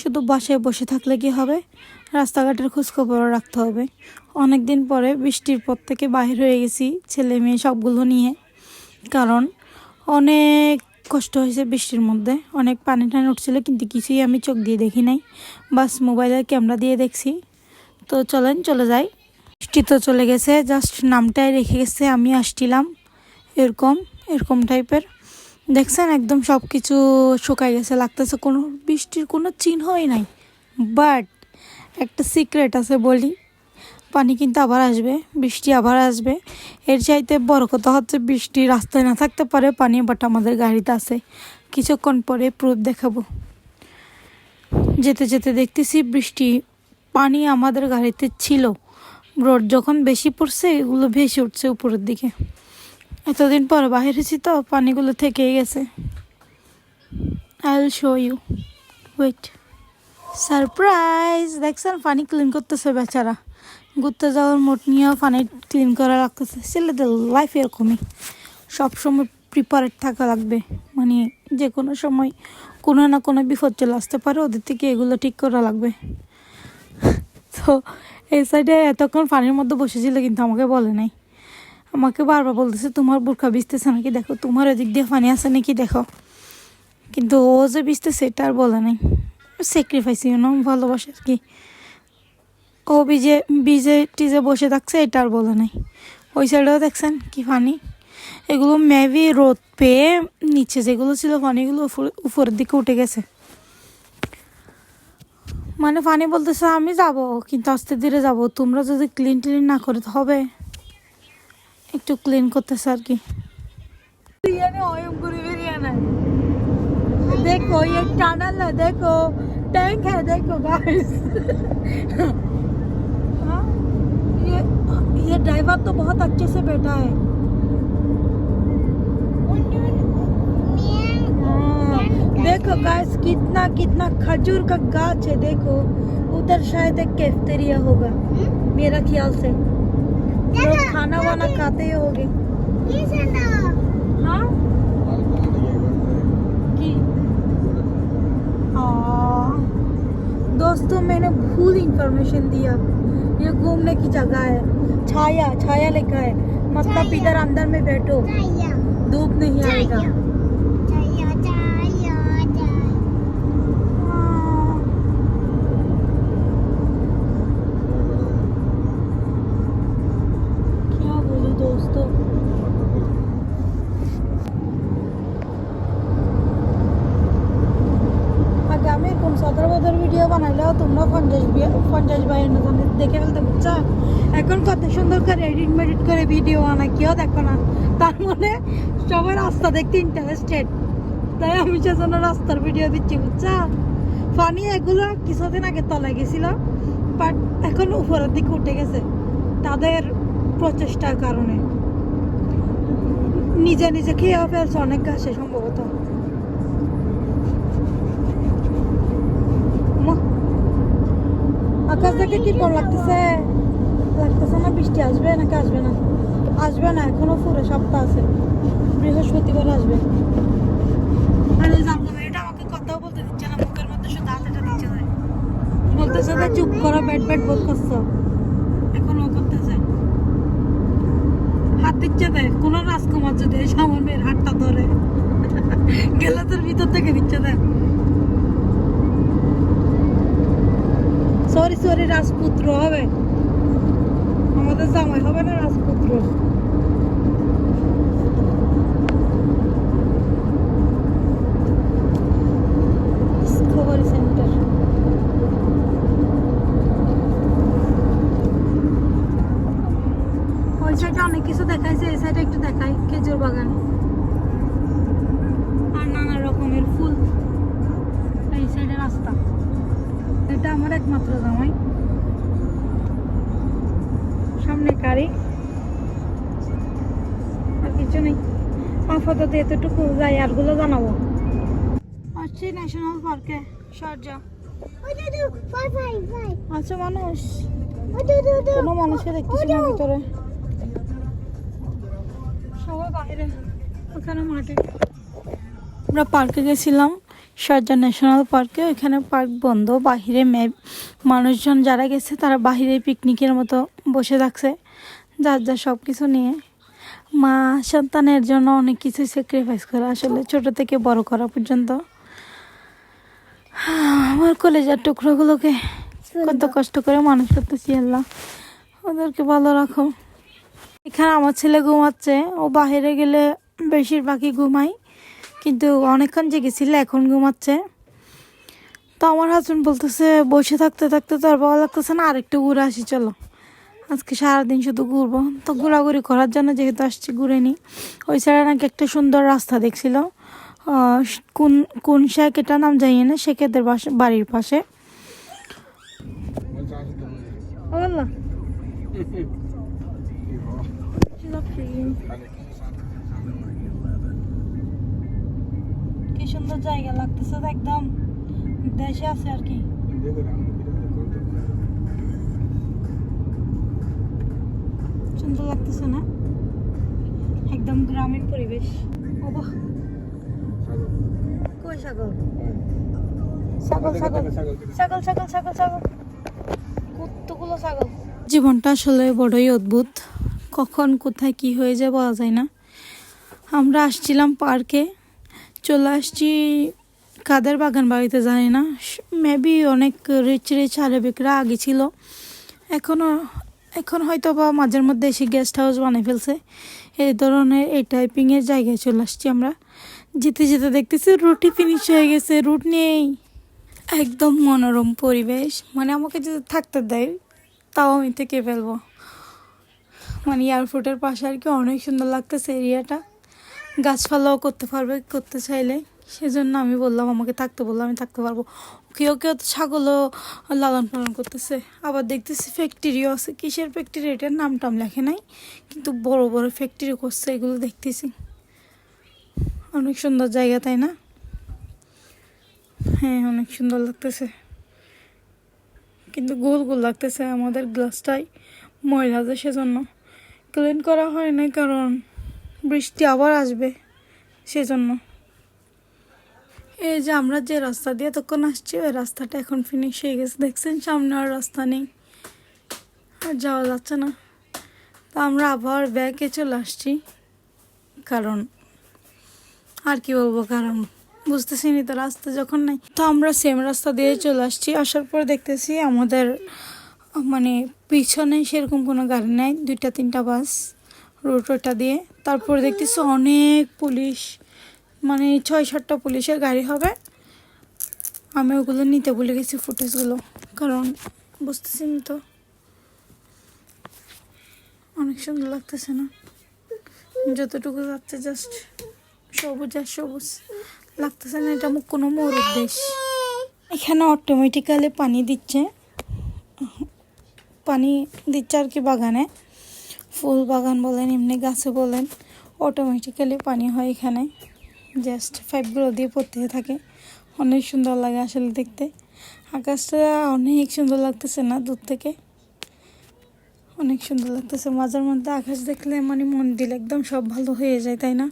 শুধু বাসায় বসে থাকলে কি হবে? রাস্তাঘাটের খোঁজখবর রাখতে হবে। অনেক দিন পরে বৃষ্টির পর থেকে বাহির হয়ে গেছি ছেলে মেয়ে সবগুলো নিয়ে। কারণ অনেক কষ্ট হয়েছে বৃষ্টির মধ্যে। অনেক পানি টানি উঠছিল, কিন্তু কিছুই আমি চোখ দিয়ে দেখি নাই। বাস মোবাইলের ক্যামেরা দিয়ে দেখছি। তো চলেন, চলে যাই। বৃষ্টি তো চলে গেছে, জাস্ট নামটাই রেখে গেছে, আমি আসছিলাম। এরকম এরকম টাইপের দেখছেন, একদম সব কিছু শুকাই গেছে, লাগতেছে কোনো বৃষ্টির কোনো চিহ্নই নাই। বাট একটা সিক্রেট আছে বলি, পানি কিন্তু আবার আসবে, বৃষ্টি আবার আসবে। এর চাইতে বড় কথা হচ্ছে বৃষ্টি রাস্তায় না থাকতে পারে পানি বাট আমাদের গাড়িতে আছে। কিছুক্ষণ পরে প্রুফ দেখাবো। যেতে যেতে দেখতেছি বৃষ্টি, পানি আমাদের গাড়িতে ছিল। রোড যখন বেশি পড়ছে, এগুলো ভেসে উঠছে উপরের দিকে। এতদিন পর বাহির হয়েছি তো, পানিগুলো থেকেই গেছে। I will show you wait surprise দেখছেন, পানি ক্লিন করতেছে বেচারা। ঘুরতে যাওয়ার মোট নিয়েও পানি ক্লিন করা লাগতেছে। ছেলেদের লাইফ এরকমই। সবসময় প্রিপারেড থাকা লাগবে। মানে যে কোনো সময় কোনো না কোনো বিপদ চলে আসতে পারে, ওদের থেকে এগুলো ঠিক করা লাগবে। তো এই সাইডে এতক্ষণ পানির মধ্যে বসেছিল কিন্তু আমাকে বলে নাই। আমাকে বারবার বলতেছে, তোমার বোরখা ভিজতেছে নাকি? দেখো, তোমার ওদিক দিয়ে পানি আছে নাকি দেখো। কিন্তু ও যে ভিজতেছে, এটা আর বলে নাই। স্যাক্রিফাইস ইউনো ভালোবাসে আর কি। ও বিজে বিজে টিজে বসে থাকছে, এটা আর বলে নাই। ওই সাইডেও দেখছেন কি পানি? এগুলো মেবি রোদ পেয়ে নিচে যেগুলো ছিল পানিগুলো উপরে- উপরের দিকে উঠে গেছে। মানে পানি বলতেছে, আমি যাব, কিন্তু আস্তে ধীরে যাব। তোমরা যদি ক্লিন টিন না করে হবে। একটু ক্লিন করতেছে আর কি देखो ये टनल है देखो टैंक है देखो गाइस ये ये ड्राइवर तो बहुत अच्छे से बैठा है हाँ, देखो गाइस कितना कितना खजूर का गाछ है देखो उधर शायद एक कैफेटेरिया होगा मेरा ख्याल से लोग खाना वाना खाते ही। होंगे। हाँ? की? हाँ। दोस्तों मैंने भूल इंफॉर्मेशन दिया। ये घूमने की जगह है। छाया छाया लिखा है। मतलब इधर अंदर में बैठो। धूप नहीं आएगा। বানাইলেও তোমরা পঞ্চাশ বি- পঞ্চাশ বাইন্ন জনে দেখে ফেলতে বুঝছ এখন কত সুন্দর করে এডিট মেডিট করে ভিডিও আনা কেউ দেখো না। তার মানে সবাই রাস্তা দেখতে ইন্টারেস্টেড তাই আমি সেজন্য রাস্তার ভিডিও দিচ্ছি, বুঝছ? পানি এগুলো কিছুদিন আগে তলায় গেছিল বাট এখন উপরের দিকে উঠে গেছে তাদের প্রচেষ্টার কারণে। নিজে নিজে খেয়ে ফেলছে, অনেক গাছে সম্ভবত মা- আকাশ দেখে কি কর লাগতেছে লাগতেছে না বৃষ্টি আসবে নাকি আসবে না? আসবে না এখনও পুরো সপ্তাহ আছে। বৃহস্পতিবার আসবে। আর ওই আমাকে কথাও বলতে দিচ্ছে না মুখের মধ্যে শুধু হাতেটা দিচ্ছে যায় বলতেছে যে চুপ করো ব্যাট ব্যাট বল করছ। এখন ও করতেছে। হাত দিচ্ছে দেয় কোন রাজকুমার যদি মেয়ের হাতটা ধরে গেলে তোর ভিতর থেকে দিচ্ছে দেয় সরি সরি, রাজপুত্র হবে। আমাদের জামাই হবে না রাজপুত্র? অনেক কিছু দেখাইছে, এই সাইডে একটু দেখাই, খেজুর বাগান। আর নানা রকমের ফুল। এই সাইডে রাস্তা। এটা আমার একমাত্র জামাই। সামনে গাড়ি আর কিছু নেই। আপাতত এতটুকু যাই আরগুলো জানাব। আসছি ন্যাশনাল পার্কে শারজা আচ্ছা মানুষ। কোনো মানুষকে দেখতেছি না ভিতরে। সবাই বাইরে। ওখানে মাঠে। আমরা পার্কে গেছিলাম। সরজা ন্যাশনাল পার্কে ওইখানে পার্ক বন্ধ বাহিরে ম্যাপ মানুষজন যারা গেছে তারা বাহিরে পিকনিকের মতো বসে থাকছে যার যা সব কিছু নিয়ে। মা সন্তানের জন্য অনেক কিছু স্যাক্রিফাইস করে আসলে ছোট থেকে বড় করা পর্যন্ত। আমার কলেজার টুকরোগুলোকে কত কষ্ট করে মানুষ করতেছি আল্লাহ। ওদেরকে ভালো রাখো। এখানে আমার ছেলে ঘুমাচ্ছে ও বাইরে গেলে বেশিরভাগই ঘুমাই কিন্তু অনেকক্ষণ জেগেছিল এখন ঘুমাচ্ছে। তো আমার হাজবেন্ড বলতেছে বসে থাকতে থাকতে তো আর ভালো লাগতেছে না আরেকটু ঘুরে আসি চলো। আজকে সারাদিন শুধু ঘুরবো। তো ঘোরাঘুরি করার জন্য যেহেতু আসছি ঘুরে নিই ওই সাইডে নাকি একটা সুন্দর রাস্তা দেখছিল। কোন কোন শেখ এটা নাম জানি না শেখেদের বাড়ির পাশে। আল্লাহ। কি সুন্দর জায়গা লাগতেছে একদম দেশে আছে আর কি। সুন্দর লাগতেছে না? একদম গ্রামীণ পরিবেশ। কই ছাগল ছাগল। কতগুলো ছাগল? জীবনটা আসলে বড়ই অদ্ভুত। কখন, কোথায়, কি হয়ে যায় বলা যায় না। আমরা আসছিলাম পার্কে। চলে আসছি কাদের বাগান বাড়িতে জানি না। মেবি অনেক রিচ রিচ আরবিকরা আগে ছিল। এখনও এখন হয়তো বা মাঝের মধ্যে এসে গেস্ট হাউস বানিয়ে ফেলছে। এই ধরনের এই টাইপিংয়ের জায়গায় চলে আসছি আমরা। যেতে যেতে দেখতেছি রুটি ফিনিশ হয়ে গেছে, রুট নেই। একদম মনোরম পরিবেশ। মানে আমাকে যদি থাকতে দেয়, তাও আমি থেকে ফেলব। মানে এয়ারপোর্টের পাশে আর কি অনেক সুন্দর লাগতেছে এরিয়াটা গাছপালাও করতে পারবে, করতে চাইলে। সেজন্য আমি বললাম, আমাকে থাকতে বললাম আমি থাকতে পারব। কেউ কেউ তো ছাগলও লালন পালন করতেছে। আবার দেখতেছি ফ্যাক্টরিও আছে। কিসের ফ্যাক্টরি এটার নাম টাম লেখে নাই। কিন্তু বড় বড় ফ্যাক্টরি করছে, এগুলো দেখতেছি। অনেক সুন্দর জায়গা, তাই না? হ্যাঁ অনেক সুন্দর লাগতেছে। কিন্তু গোল গোল লাগতেছে আমাদের গ্লাসটাই ময়লা যে সেজন্য। ক্লিন করা হয় না কারণ বৃষ্টি আবার আসবে সেজন্য। এই যে আমরা যে রাস্তা দিয়ে তখন আসছি, ওই রাস্তাটা এখন ফিনিশ হয়ে গেছে। দেখছেন, সামনে আর রাস্তা নেই। আর যাওয়া যাচ্ছে না। তো আমরা আবার ব্যাগে চলে আসছি। কারণ, আর কি বলব, কারণ বুঝতেছি নি তো, রাস্তা যখন নাই। তো আমরা সেম রাস্তা দিয়ে চলে আসছি। আসার পর দেখতেছি আমাদের মানে পিছনে সেরকম কোনো গাড়ি নাই, দুইটা, তিনটা বাস। রোড ওটা দিয়ে তারপর দেখতেছি অনেক পুলিশ মানে ছয় সাতটা পুলিশের গাড়ি হবে। আমি ওগুলো নিতে ভুলে গেছি ফুটেজগুলো, কারণ বুঝতেছি তো। অনেক সুন্দর লাগতেছে না? যতটুকু যাচ্ছে জাস্ট সবুজ আর সবুজ। লাগতেছে না এটা কোনো মরুর দেশ। এখানে অটোমেটিক্যালি পানি দিচ্ছে। পানি দিচ্ছে আর কি বাগানে। ফুল বাগান বলেন, এমনি গাছে বলেন অটোমেটিক্যালি পানি হয় এখানে। জাস্ট পাইপগুলো দিয়ে পড়তে থাকে। অনেক সুন্দর লাগে আসলে দেখতে। আকাশটা অনেক সুন্দর লাগতেছে না দূর থেকে? অনেক সুন্দর লাগতেছে। মাঝের মধ্যে আকাশ দেখলে মানে মন দিল একদম সব ভালো হয়ে যায়, তাই না?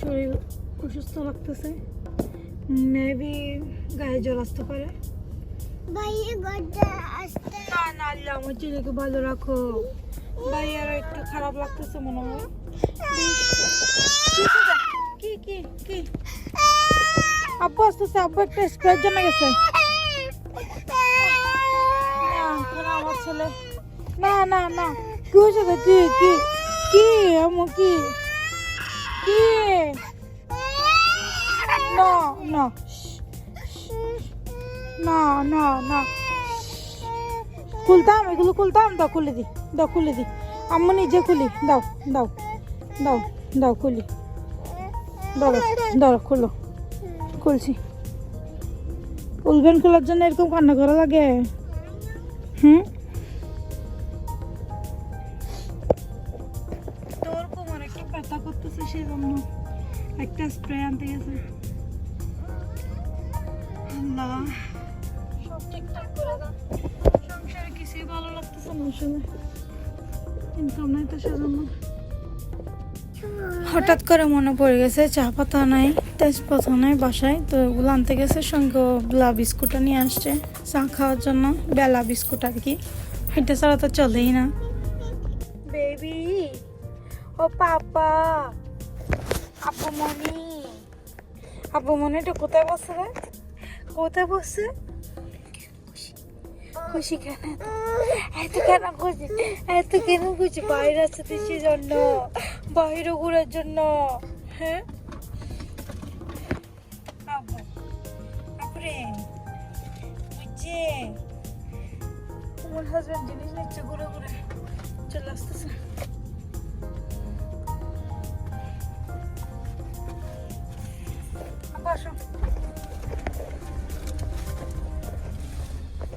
শরীর অসুস্থ লাগতেছে। মেবি গায়ে জ্বর আসতে পারে। না না আল্লাহ আমার ছেলেকে ভালো রাখো। ভাইয়ার একটু খারাপ লাগতেছে মনে হয়। কি কি কি? আব্বু আসতেছে আব্বু একটা স্প্রের জন্য গেছে। না, না, আমার ছেলে না না না। কি হয়েছে কি কি? কি আমু কি? না। না না না। খুলতাম, এগুলো খুলতাম, দাও, খুলে দি, দাও, খুলে দি। আম্মু নিজে খুলি, দাও দাও দাও দাও, খুলি। ধরো ধরো খুলো। খুলছি। উলবেন খোলার জন্য এরকম কান্না করা লাগে। হুম? তোর কোমর একটু একটা স্প্রে আনতে গেছে। আল্লাহ সব ঠিকঠাক করে দাও। সংসারে কিছুই ভালো লাগতেছে না আসলে। ইনকাম নাই তো সেজন্য। হঠাৎ করে মনে পড়ে গেছে চা পাতা নাই তেজপাতা নাই বাসায় তো ওগুলো আনতে গেছে সঙ্গে বেলা বিস্কুটও নিয়ে আসছে চা খাওয়ার জন্য বেলা বিস্কুট আর কি। এটা ছাড়া তো চলেই না। বেবি ও পাপা আপু মনি। আপু মনি এটা কোথায় বসছে রে? কোথায় বসছে? খুশি কেন? এত কেন খুশি? এত কেন খুশি? বাইরে আসতে দেশের জন্য। বাইরে ঘোরার জন্য। হ্যাঁ? আমার হাজব্যান্ড জিনিস নিচ্ছে, ঘুরে ঘুরে। চলে আসতেছে। আসো।